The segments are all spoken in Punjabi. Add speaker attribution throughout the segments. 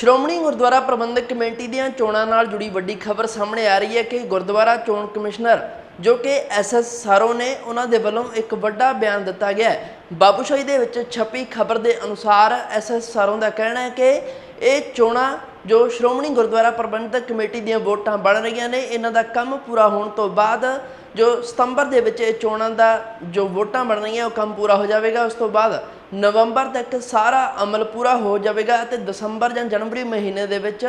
Speaker 1: ਸ਼੍ਰੋਮਣੀ ਗੁਰਦੁਆਰਾ ਪ੍ਰਬੰਧਕ ਕਮੇਟੀ ਦੀਆਂ ਚੋਣਾਂ ਨਾਲ ਜੁੜੀ ਵੱਡੀ ਖਬਰ ਸਾਹਮਣੇ ਆ ਰਹੀ ਹੈ ਕਿ ਗੁਰਦੁਆਰਾ ਚੋਣ ਕਮਿਸ਼ਨਰ ਜੋ ਕਿ ਐਸਐਸ ਸਾਰੋ ਨੇ ਉਹਨਾਂ ਦੇ ਵੱਲੋਂ ਇੱਕ ਵੱਡਾ ਬਿਆਨ ਦਿੱਤਾ ਗਿਆ ਹੈ। ਬਾਬੂਸ਼ਾਹੀ ਦੇ ਵਿੱਚ ਛਪੀ ਖਬਰ ਦੇ ਅਨੁਸਾਰ ਐਸਐਸ ਸਾਰੋ ਦਾ ਕਹਿਣਾ ਹੈ ਕਿ ਇਹ ਚੋਣਾਂ ਜੋ ਸ਼੍ਰੋਮਣੀ ਗੁਰਦੁਆਰਾ ਪ੍ਰਬੰਧਕ ਕਮੇਟੀ ਦੀਆਂ ਵੋਟਾਂ ਬਣ ਰਹੀਆਂ ਨੇ, ਇਹਨਾਂ ਦਾ ਕੰਮ ਪੂਰਾ ਹੋਣ ਤੋਂ ਬਾਅਦ ਜੋ ਸਤੰਬਰ ਦੇ ਵਿੱਚ ਇਹ ਚੋਣਾਂ ਦਾ ਜੋ ਵੋਟਾਂ ਬਣ ਰਹੀਆਂ, ਉਹ ਕੰਮ ਪੂਰਾ ਹੋ ਜਾਵੇਗਾ। ਉਸ ਤੋਂ ਬਾਅਦ ਨਵੰਬਰ ਤੱਕ ਸਾਰਾ ਅਮਲ ਪੂਰਾ ਹੋ ਜਾਵੇਗਾ ਅਤੇ ਦਸੰਬਰ ਜਾਂ ਜਨਵਰੀ ਮਹੀਨੇ ਦੇ ਵਿੱਚ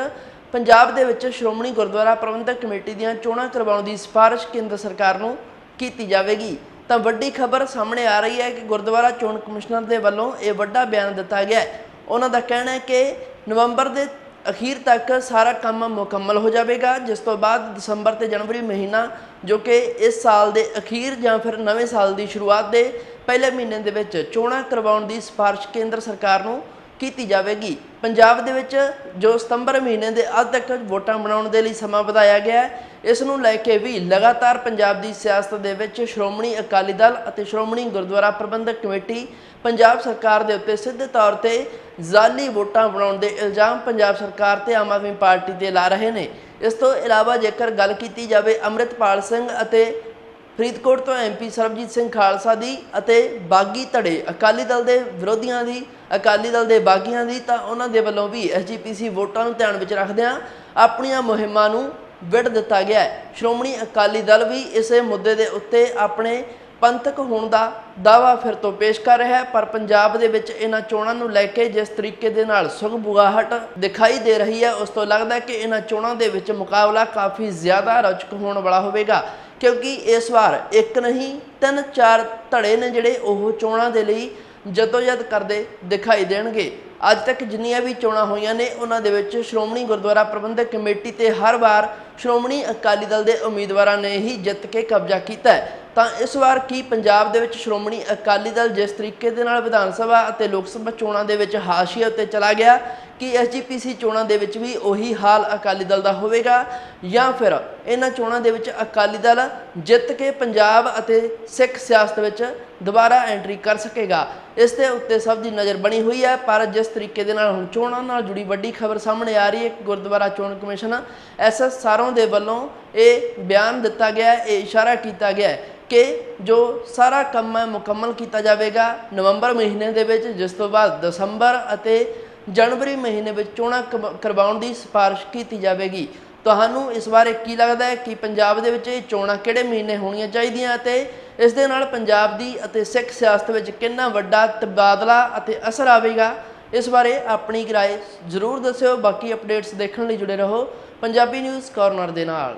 Speaker 1: ਪੰਜਾਬ ਦੇ ਵਿੱਚ ਸ਼੍ਰੋਮਣੀ ਗੁਰਦੁਆਰਾ ਪ੍ਰਬੰਧਕ ਕਮੇਟੀ ਦੀਆਂ ਚੋਣਾਂ ਕਰਵਾਉਣ ਦੀ ਸਿਫਾਰਿਸ਼ ਕੇਂਦਰ ਸਰਕਾਰ ਨੂੰ ਕੀਤੀ ਜਾਵੇਗੀ। ਤਾਂ ਵੱਡੀ ਖਬਰ ਸਾਹਮਣੇ ਆ ਰਹੀ ਹੈ ਕਿ ਗੁਰਦੁਆਰਾ ਚੋਣ ਕਮਿਸ਼ਨਰ ਦੇ ਵੱਲੋਂ ਇਹ ਵੱਡਾ ਬਿਆਨ ਦਿੱਤਾ ਗਿਆ ਹੈ। ਉਹਨਾਂ ਦਾ ਕਹਿਣਾ ਹੈ ਕਿ ਨਵੰਬਰ ਦੇ ਅਖੀਰ ਤੱਕ ਸਾਰਾ ਕੰਮ ਮੁਕੰਮਲ ਹੋ ਜਾਵੇਗਾ। ਜਿਸ ਤੋਂ ਬਾਅਦ ਦਸੰਬਰ ਤੇ ਜਨਵਰੀ ਮਹੀਨਾ, ਜੋ ਕਿ ਇਸ ਸਾਲ ਦੇ ਅਖੀਰ ਜਾਂ ਫਿਰ ਨਵੇਂ ਸਾਲ ਦੀ ਸ਼ੁਰੂਆਤ ਦੇ ਪਹਿਲੇ ਮਹੀਨੇ ਦੇ ਵਿੱਚ ਚੋਣਾਂ ਕਰਵਾਉਣ ਦੀ ਸਿਫਾਰਿਸ਼ ਕੇਂਦਰ ਸਰਕਾਰ ਨੂੰ ਕੀਤੀ ਜਾਵੇਗੀ। ਪੰਜਾਬ ਦੇ ਵਿੱਚ ਜੋ ਸਤੰਬਰ ਮਹੀਨੇ ਦੇ ਅੱਧ ਤੱਕ ਵੋਟਾਂ ਬਣਾਉਣ ਦੇ ਲਈ ਸਮਾਂ ਵਧਾਇਆ ਗਿਆ ਹੈ, ਇਸ ਨੂੰ ਲੈ ਕੇ ਵੀ ਲਗਾਤਾਰ ਪੰਜਾਬ ਦੀ ਸਿਆਸਤ ਦੇ ਵਿੱਚ ਸ਼੍ਰੋਮਣੀ ਅਕਾਲੀ ਦਲ ਅਤੇ ਸ਼੍ਰੋਮਣੀ ਗੁਰਦੁਆਰਾ ਪ੍ਰਬੰਧਕ ਕਮੇਟੀ ਪੰਜਾਬ ਸਰਕਾਰ ਦੇ ਉੱਤੇ ਸਿੱਧੇ ਤੌਰ ਤੇ ਜ਼ਾਲੀ ਵੋਟਾਂ ਬਣਾਉਣ ਦੇ ਇਲਜ਼ਾਮ ਪੰਜਾਬ ਸਰਕਾਰ ਤੇ ਆਮ ਆਦਮੀ ਪਾਰਟੀ ਤੇ ਲਾ ਰਹੇ ਨੇ। ਇਸ ਤੋਂ ਇਲਾਵਾ ਜੇਕਰ ਗੱਲ ਕੀਤੀ ਜਾਵੇ ਅੰਮ੍ਰਿਤਪਾਲ ਸਿੰਘ ਅਤੇ ਫਰੀਦਕੋਟ ਤੋਂ ਐਮਪੀ ਸਰਬਜੀਤ ਸਿੰਘ ਖਾਲਸਾ ਦੀ ਅਤੇ ਬਾਗੀ ਧੜੇ ਅਕਾਲੀ ਦਲ ਦੇ ਵਿਰੋਧੀਆਂ ਦੀ, ਅਕਾਲੀ ਦਲ ਦੇ ਬਾਗੀਆਂ ਦੀ, ਤਾਂ ਉਹਨਾਂ ਦੇ ਵੱਲੋਂ ਵੀ ਐਸਜੀਪੀਸੀ ਵੋਟਾਂ ਨੂੰ ਧਿਆਨ ਵਿੱਚ ਰੱਖਦਿਆਂ ਆਪਣੀਆਂ ਮੁਹਿੰਮਾਂ ਨੂੰ ਵਿੜ ਦਿੱਤਾ ਗਿਆ ਹੈ। ਸ਼੍ਰੋਮਣੀ ਅਕਾਲੀ ਦਲ ਵੀ ਇਸੇ ਮੁੱਦੇ ਦੇ ਉੱਤੇ ਆਪਣੇ ਪੰਥਕ ਹੋਣ ਦਾ ਦਾਵਾ ਫਿਰ ਤੋਂ ਪੇਸ਼ ਕਰ ਰਿਹਾ ਹੈ, ਪਰ ਪੰਜਾਬ ਦੇ ਵਿੱਚ ਇਹਨਾਂ ਚੋਣਾਂ ਨੂੰ ਲੈ ਕੇ ਜਿਸ ਤਰੀਕੇ ਦੇ ਨਾਲ ਸੁਗਬੁਗਾਹਟ ਦਿਖਾਈ ਦੇ ਰਹੀ ਹੈ, ਉਸ ਤੋਂ ਲੱਗਦਾ ਹੈ ਕਿ ਇਹਨਾਂ ਚੋਣਾਂ ਦੇ ਵਿੱਚ ਮੁਕਾਬਲਾ ਕਾਫੀ ਜ਼ਿਆਦਾ ਰੌਚਕ ਹੋਣ ਵਾਲਾ ਹੋਵੇਗਾ। ਕਿਉਂਕਿ ਇਸ ਵਾਰ ਇੱਕ ਨਹੀਂ, ਤਿੰਨ, ਚਾਰ ਧੜੇ ਨੇ ਜਿਹੜੇ ਉਹ ਚੋਣਾਂ ਦੇ ਲਈ ਜਦੋਜਦ ਕਰਦੇ ਦਿਖਾਈ ਦੇਣਗੇ। ਅੱਜ ਤੱਕ ਜਿੰਨੀਆਂ ਵੀ ਚੋਣਾਂ ਹੋਈਆਂ ਨੇ, ਉਹਨਾਂ ਦੇ ਵਿੱਚ ਸ਼੍ਰੋਮਣੀ ਗੁਰਦੁਆਰਾ ਪ੍ਰਬੰਧਕ ਕਮੇਟੀ ਤੇ ਹਰ ਵਾਰ ਸ਼੍ਰੋਮਣੀ ਅਕਾਲੀ ਦਲ ਦੇ ਉਮੀਦਵਾਰਾਂ ਨੇ ਹੀ ਜਿੱਤ ਕੇ ਕਬਜ਼ਾ ਕੀਤਾ ਹੈ। ਤਾਂ ਇਸ ਵਾਰ ਕੀ ਪੰਜਾਬ ਦੇ ਵਿੱਚ ਸ਼੍ਰੋਮਣੀ ਅਕਾਲੀ ਦਲ ਜਿਸ ਤਰੀਕੇ ਦੇ ਨਾਲ ਵਿਧਾਨ ਸਭਾ ਅਤੇ ਲੋਕ ਸਭਾ ਚੋਣਾਂ ਦੇ ਵਿੱਚ ਹਾਸ਼ੀਏ ਉੱਤੇ ਚਲਾ ਗਿਆ, ਕਿ ਐਸਜੀਪੀਸੀ ਚੋਣਾਂ ਦੇ ਵਿੱਚ ਵੀ ਉਹੀ ਹਾਲ ਅਕਾਲੀ ਦਲ ਦਾ ਹੋਵੇਗਾ ਜਾਂ ਫਿਰ ਇਹਨਾਂ ਚੋਣਾਂ ਦੇ ਵਿੱਚ ਅਕਾਲੀ ਦਲ ਜਿੱਤ ਕੇ ਪੰਜਾਬ ਅਤੇ ਸਿੱਖ ਸਿਆਸਤ ਵਿੱਚ ਦੁਬਾਰਾ ਐਂਟਰੀ ਕਰ ਸਕੇਗਾ? ਇਸ ਦੇ ਉੱਤੇ ਸਭ ਦੀ ਨਜ਼ਰ ਬਣੀ ਹੋਈ ਹੈ, ਪਰ ਜਿਸ ਤਰੀਕੇ ਦੇ ਨਾਲ ਹੁਣ ਚੋਣਾਂ ਨਾਲ ਜੁੜੀ ਵੱਡੀ ਖਬਰ ਸਾਹਮਣੇ ਆ ਰਹੀ ਹੈ ਗੁਰਦੁਆਰਾ ਚੋਣ ਕਮਿਸ਼ਨ ਐਸਐਸ ਸਾਰੋਂ ਦੇ ਵੱਲੋਂ ਇਹ ਬਿਆਨ ਦਿੱਤਾ ਗਿਆ ਹੈ, ਇਹ ਇਸ਼ਾਰਾ ਕੀਤਾ ਗਿਆ ਹੈ ਕਿ ਜੋ ਸਾਰਾ ਕੰਮ ਹੈ, ਮੁਕੰਮਲ ਕੀਤਾ ਜਾਵੇਗਾ, ਨਵੰਬਰ ਮਹੀਨੇ ਦੇ ਵਿੱਚ, ਜਿਸ ਤੋਂ ਬਾਅਦ ਦਸੰਬਰ ਅਤੇ ਜਨਵਰੀ ਮਹੀਨੇ ਵਿੱਚ ਚੋਣਾਂ ਕਬ- ਕਰਵਾਉਣ ਦੀ ਸਿਫਾਰਿਸ਼ ਕੀਤੀ ਜਾਵੇਗੀ। ਤੁਹਾਨੂੰ ਇਸ ਬਾਰੇ ਕੀ ਲੱਗਦਾ ਹੈ ਕਿ ਪੰਜਾਬ ਦੇ ਵਿੱਚ ਇਹ ਚੋਣਾਂ ਕਿਹੜੇ ਮਹੀਨੇ ਹੋਣੀਆਂ ਚਾਹੀਦੀਆਂ ਅਤੇ ਇਸ ਦੇ ਨਾਲ ਪੰਜਾਬ ਦੀ ਅਤੇ ਸਿੱਖ ਸਿਆਸਤ ਵਿੱਚ ਕਿੰਨਾ ਵੱਡਾ ਤਬਾਦਲਾ ਅਤੇ ਅਸਰ ਆਵੇਗਾ? ਇਸ ਬਾਰੇ ਆਪਣੀ ਰਾਏ ਜ਼ਰੂਰ ਦੱਸਿਓ। ਬਾਕੀ ਅਪਡੇਟਸ ਦੇਖਣ ਲਈ ਜੁੜੇ ਰਹੋ। ਪੰਜਾਬੀ ਨਿਊਜ਼, ਕਾਰਨਰ ਦੇ ਨਾਲ।